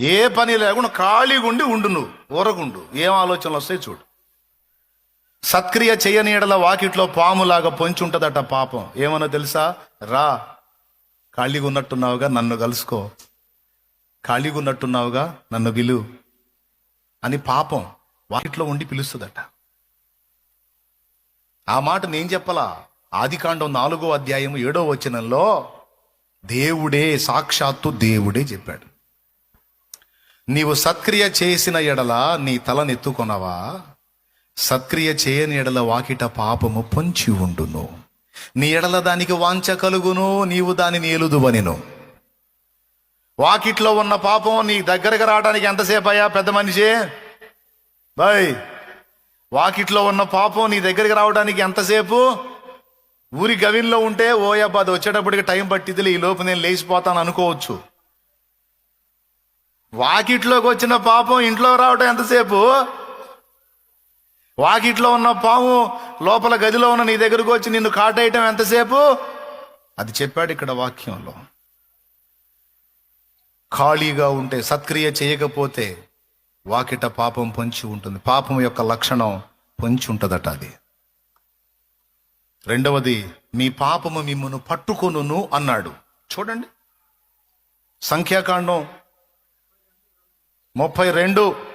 ఏ పని లేకుండా ఖాళీగా ఉండి ఉండు నువ్వు ఊరకుండు. ఏం ఆలోచనలు వస్తాయి చూడు. సత్క్రియ చేయనీడల వాకిట్లో పాములాగా పొంచి ఉంటుందట పాపం. ఏమన్నా తెలుసా? రా. ఖాళీగా ఉన్నట్టున్నావుగా నన్ను కలుసుకో. ఖాళీగా ఉన్నట్టున్నావుగా నన్ను పిలు అని పాపం వాకిట్లో ఉండి పిలుస్తుందట. ఆ మాట నేను చెప్పలా. ఆదికాండం నాలుగో అధ్యాయం ఏడో వచనంలో దేవుడే సాక్షాత్తు దేవుడే చెప్పాడు. నీవు సత్క్రియ చేసిన ఎడల నీ తలనెత్తుకొనవా సత్క్రియ చేయని ఎడల వాకిట పాపము పొంచి ఉండును. నీ ఎడల దానికి వాంఛ కలుగును నీవు దానిని ఏలుదువనిను. వాకిట్లో ఉన్న పాపం నీ దగ్గరకు రావడానికి ఎంతసేపు అయ్యా పెద్ద మనిషి? బాయ్! వాకిట్లో ఉన్న పాపం నీ దగ్గరికి రావడానికి ఎంతసేపు? ఊరి గవిన్లో ఉంటే ఓయబ్బా అది వచ్చేటప్పటికి టైం పట్టిదిలే ఈ లోపు నేను లేచిపోతాను అనుకోవచ్చు. వాకిట్లోకి వచ్చిన పాపం ఇంట్లో రావటం ఎంతసేపు? వాకిట్లో ఉన్న పాము లోపల గదిలో ఉన్న నీ దగ్గరకు వచ్చి నిన్ను కాటేయటం ఎంతసేపు? అది చెప్పాడు ఇక్కడ వాక్యంలో. ఖాళీగా ఉంటే సత్క్రియ చేయకపోతే వాకిట పాపం పొంచి ఉంటుంది. పాపం యొక్క లక్షణం పొంచి ఉంటుందట అది. రెండవది మీ పాపము మిమ్మను పట్టుకొనును అన్నాడు. చూడండి. సంఖ్యాకాండం ముప్పై రెండు.